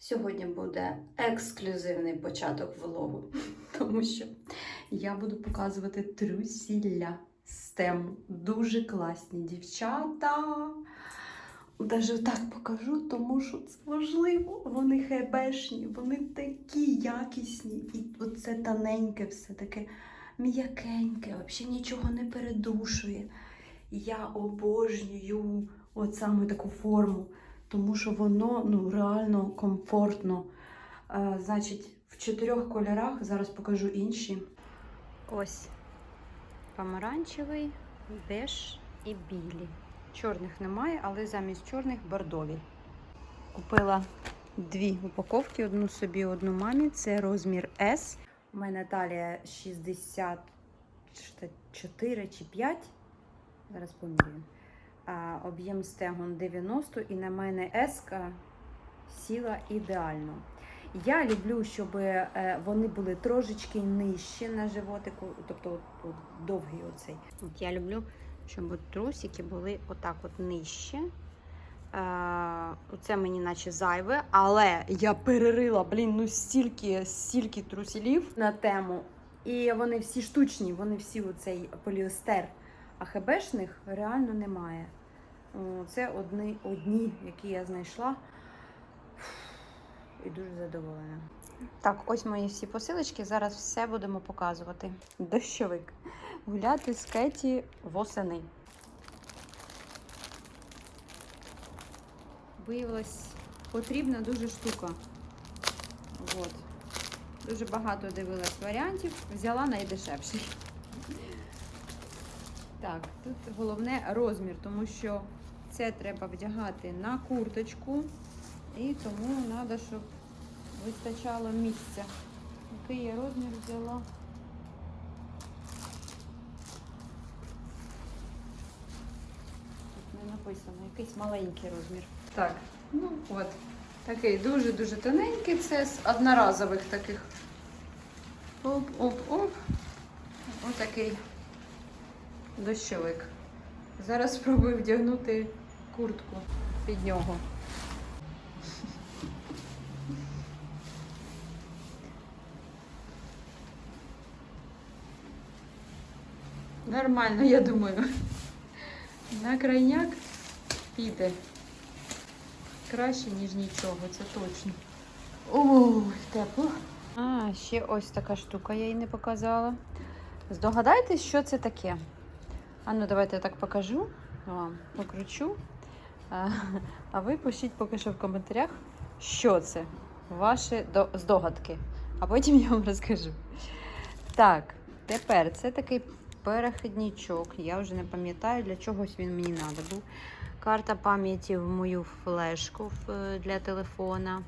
Сьогодні буде ексклюзивний початок влогу, тому що я буду показувати трусілля з тему. Дуже класні дівчата. Даже так покажу, тому що це важливо. Вони хебешні, вони такі якісні. І оце тоненьке, все таке м'якеньке, взагалі нічого не передушує. Я обожнюю от саме таку форму тому що воно ну, реально комфортно. Е, значить, в чотирьох кольорах, зараз покажу інші. Ось помаранчевий, беж і білі. Чорних немає, але замість чорних бордові. Купила дві упаковки, одну собі, одну мамі. Це розмір S. У мене талія 64 чи 5. Зараз поміряю а, об'єм стегон 90 і на мене еска сіла ідеально. Я люблю, щоб е, вони були трошечки нижче на животику, тобто от, от, довгий оцей. От я люблю, щоб трусики були отак от нижче. Е, Оце мені наче зайве, але я перерила, блін, ну стільки, стільки трусілів на тему. І вони всі штучні, вони всі оцей поліестер. А хебешних реально немає. Це одні, одні, які я знайшла. І дуже задоволена. Так, ось мої всі посилочки. Зараз все будемо показувати. Дощовик. Гуляти з Кеті восени. Виявилась потрібна дуже штука. От. Дуже багато дивилась варіантів. Взяла найдешевший. Так, тут головне розмір, тому що це треба вдягати на курточку, і тому треба, щоб вистачало місця. Який я розмір взяла? Тут не написано, якийсь маленький розмір. Так, ну от. Такий дуже-дуже тоненький, це з одноразових таких. Оп-оп-оп. Отакий дощовик. Зараз спробую вдягнути куртку під нього. Нормально, я думаю. На крайняк піде. Краще, ніж нічого, це точно. Ой, тепло. А, ще ось така штука я їй не показала. Здогадайтесь, що це таке? А ну давайте я так покажу вам, покручу. А, ви пишіть поки що в коментарях, що це ваші до- здогадки. А потім я вам розкажу. Так, тепер це такий перехідничок. Я вже не пам'ятаю, для чогось він мені треба був. Карта пам'яті в мою флешку для телефона.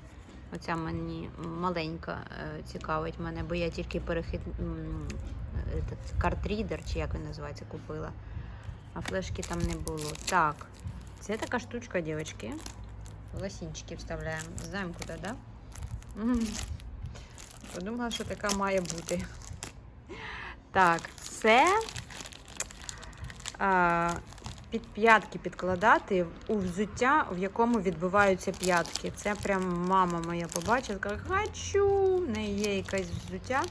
Оця мені маленька е, цікавить мене, бо я тільки перехід картрідер, чи як він називається, купила. А флешки там не було. Так, це така штучка, дівчатки. Лосінчики вставляємо. Знаємо куди, да? Подумала, що така має бути. Так, це а, під п'ятки підкладати у взуття, в якому відбиваються п'ятки. Це прям мама моя побачила, каже, хочу. В неї є якесь взуття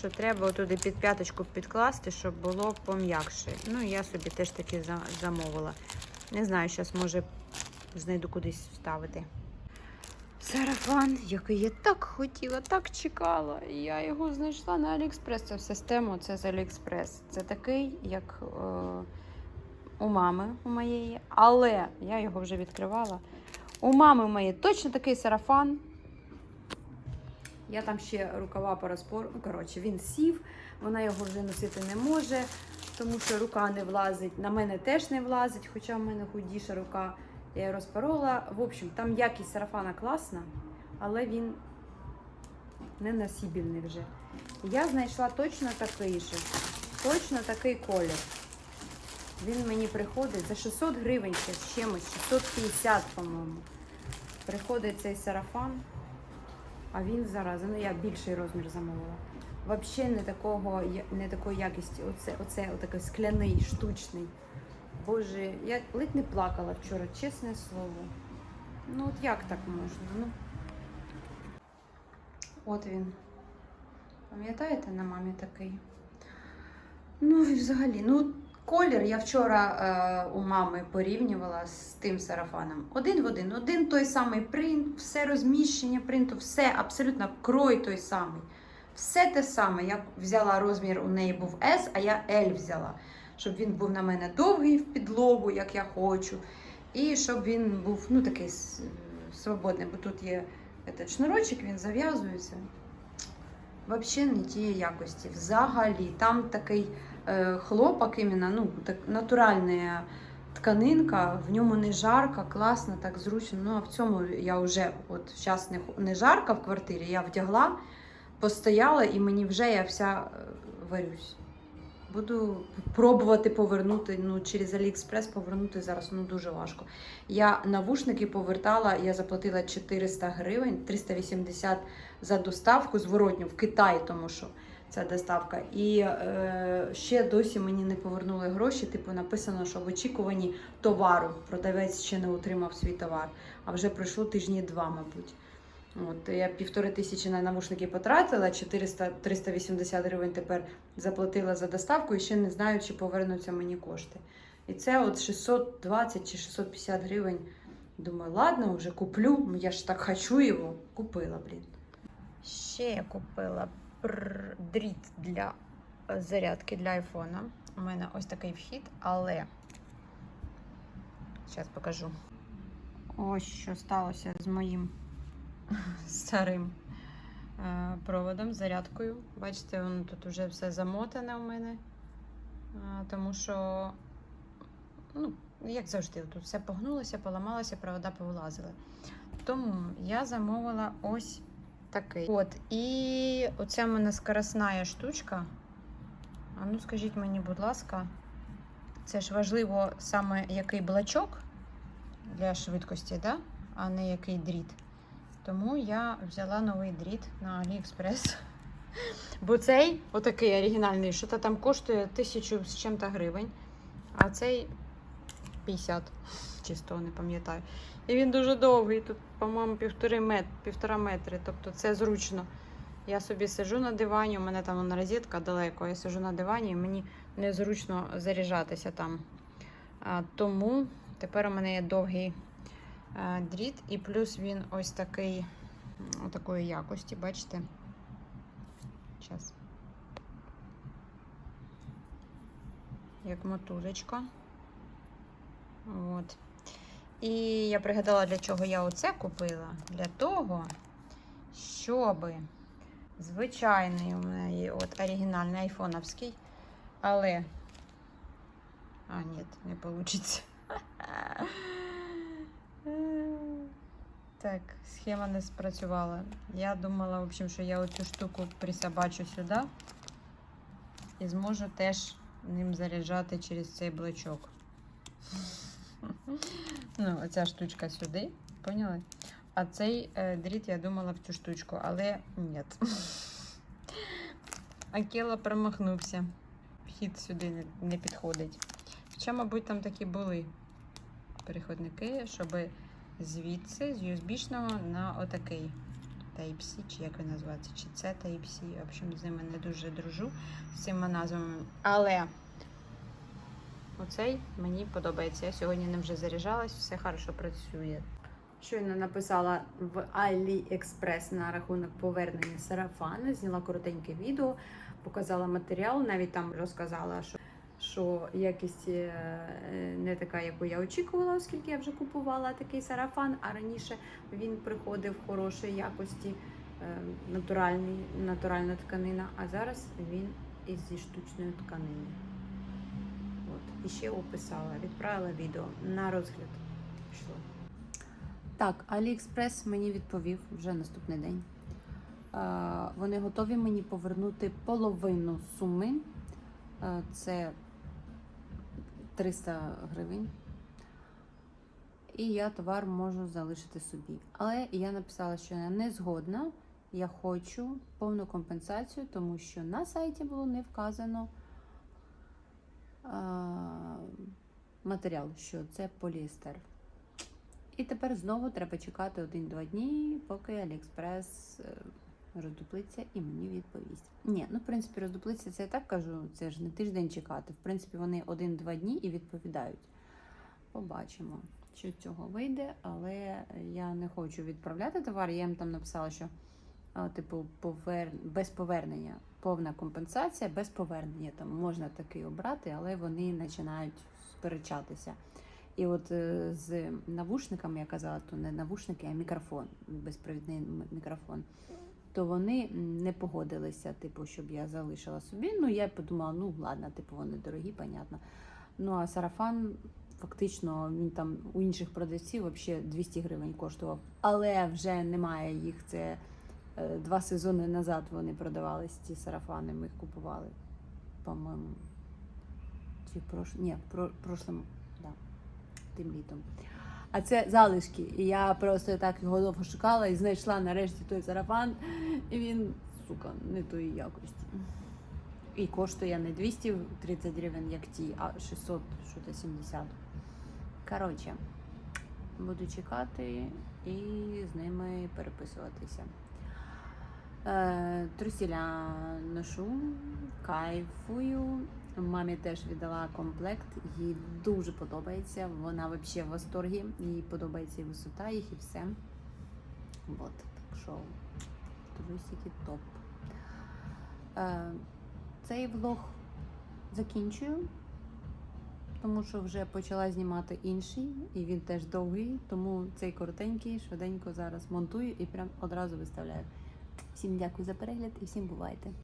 що треба туди під п'яточку підкласти, щоб було пом'якше. Ну, я собі теж таки замовила. Не знаю, зараз може знайду кудись вставити. Сарафан, який я так хотіла, так чекала. Я його знайшла на Аліекспрес. Це все з тему, це з Аліекспрес. Це такий, як е, у мами у моєї, але я його вже відкривала. У мами моєї точно такий сарафан. Я там ще рукава по. Ну, коротше, він сів, вона його вже носити не може, тому що рука не влазить. На мене теж не влазить, хоча в мене худіша рука. Я її розпорола. В общем, там якість сарафана класна, але він не носібільний вже. Я знайшла точно такий же, точно такий колір. Він мені приходить за 600 гривень ще з чимось, 650, по-моєму. Приходить цей сарафан. А він зараз, ну я більший розмір замовила. Взагалі не такого, не такої якісті. Оце, оце отакий скляний, штучний. Боже, я ледь не плакала вчора, чесне слово. Ну от як так можна? Ну, От він. Пам'ятаєте, на мамі такий? Ну і взагалі, ну, колір я вчора е, у мами порівнювала з тим сарафаном. Один в один, один той самий принт, все розміщення принту, все абсолютно крой той самий. Все те саме. Я взяла розмір, у неї був S, а я L взяла. Щоб він був на мене довгий в підлогу, як я хочу. І щоб він був ну, такий свободний, бо тут є этот шнурочок, він зав'язується. Взагалі не тієї якості. Взагалі, там такий е, хлопок, іменно, ну, так, натуральна тканинка, в ньому не жарко, класно, так зручно. Ну, а в цьому я вже от зараз не, не жарко в квартирі, я вдягла, постояла і мені вже я вся е, варюсь. Буду пробувати повернути ну, через Аліекспрес повернути зараз ну, дуже важко. Я навушники повертала, я заплатила 400 гривень, 380 за доставку зворотню в Китай, тому що ця доставка. І е, ще досі мені не повернули гроші. Типу написано, що в очікуванні товару продавець ще не отримав свій товар. А вже пройшло тижні два, мабуть. От я півтори тисячі на навушники потратила, 400 380 гривень тепер заплатила за доставку і ще не знаю, чи повернуться мені кошти. І це от 620 чи 650 гривень. Думаю, ладно, вже куплю. Я ж так хочу його. Купила, блін. Ще я купила дріт для зарядки для айфона. У мене ось такий вхід, але зараз покажу. Ось що сталося з моїм старим е, проводом, зарядкою. Бачите, воно тут вже все замотане у мене. Е, Тому що, ну, як завжди, тут все погнулося, поламалося, провода повилазили. Тому я замовила ось такий. От, і оця в мене скоросна штучка. А ну скажіть мені, будь ласка, це ж важливо саме який блачок для швидкості, да? а не який дріт. Тому я взяла новий дріт на AliExpress. Бо цей, отакий оригінальний, що то там коштує тисячу з чим-то гривень, а цей 50 чи 100, не пам'ятаю. І він дуже довгий, тут, по-моєму, півтори мет, півтора метри. Тобто це зручно. Я собі сижу на дивані, у мене там розетка далеко, я сижу на дивані і мені незручно заряджатися там. А, тому тепер у мене є довгий дріт, і плюс він ось такий, такої якості, бачите? Зараз. Як мотузочка. От. І я пригадала, для чого я оце купила. Для того, щоб звичайний у мене от оригінальний айфоновський, але. А, ні, не вийде. Так, схема не спрацювала. Я думала, в общем, що я оцю штуку присобачу сюди і зможу теж ним заряджати через цей блочок. Ну, оця штучка сюди, поняли? А цей е, дріт я думала в цю штучку, але ні. Акела промахнувся. Вхід сюди не, не підходить. Хоча, мабуть, там такі були переходники, щоб звідси, з USB-шного на отакий Type-C, чи як він називається, чи це Type-C. В общем, з ними не дуже дружу з цими назвами. Але оцей мені подобається. Я сьогодні ним вже заряджалась, все хорошо працює. Щойно написала в AliExpress на рахунок повернення сарафану, зняла коротеньке відео, показала матеріал, навіть там розказала, що що якість е, не така, яку я очікувала, оскільки я вже купувала такий сарафан, а раніше він приходив хорошої якості, е, натуральна тканина, а зараз він із зі штучної тканини. От. І ще описала, відправила відео на розгляд. Пішло. Так, AliExpress мені відповів вже наступний день. Е, Вони готові мені повернути половину суми. Це 300 гривень. І я товар можу залишити собі. Але я написала, що я не згодна. Я хочу повну компенсацію, тому що на сайті було не вказано а, матеріал, що це поліестер. І тепер знову треба чекати один-два дні, поки Аліекспрес е, роздуплиться і мені відповість. Ні, ну в принципі, роздуплиться це я так кажу, це ж не тиждень чекати. В принципі, вони один-два дні і відповідають. Побачимо, що цього вийде, але я не хочу відправляти товар. Я їм там написала, що типу повер... без повернення, повна компенсація, без повернення. Там можна такий обрати, але вони починають сперечатися. І от е, з навушниками, я казала, то не навушники, а мікрофон, безпровідний мікрофон. То вони не погодилися, типу, щоб я залишила собі. Ну, я подумала, ну ладно, типу, вони дорогі, понятно. Ну а сарафан фактично він там у інших продавців взагалі 200 гривень коштував. Але вже немає їх. Це е, два сезони назад вони продавались, ці сарафани, ми їх купували, по-моєму. Чи прош... Ні, про... прошлим, да, тим літом. А це залишки. І я просто так його довго шукала і знайшла нарешті той сарафан. І він, сука, не тої якості. І коштує не 230 гривень, як ті, а 600, що то 70. Коротше, буду чекати і з ними переписуватися. Е, трусіля ношу, кайфую. Мамі теж віддала комплект, їй дуже подобається. Вона взагалі в восторгі, їй подобається і висота їх, і все. От, так що трусики топ. Е, цей влог закінчую, тому що вже почала знімати інший, і він теж довгий, тому цей коротенький, швиденько зараз монтую і прям одразу виставляю. Всім дякую за перегляд і всім бувайте!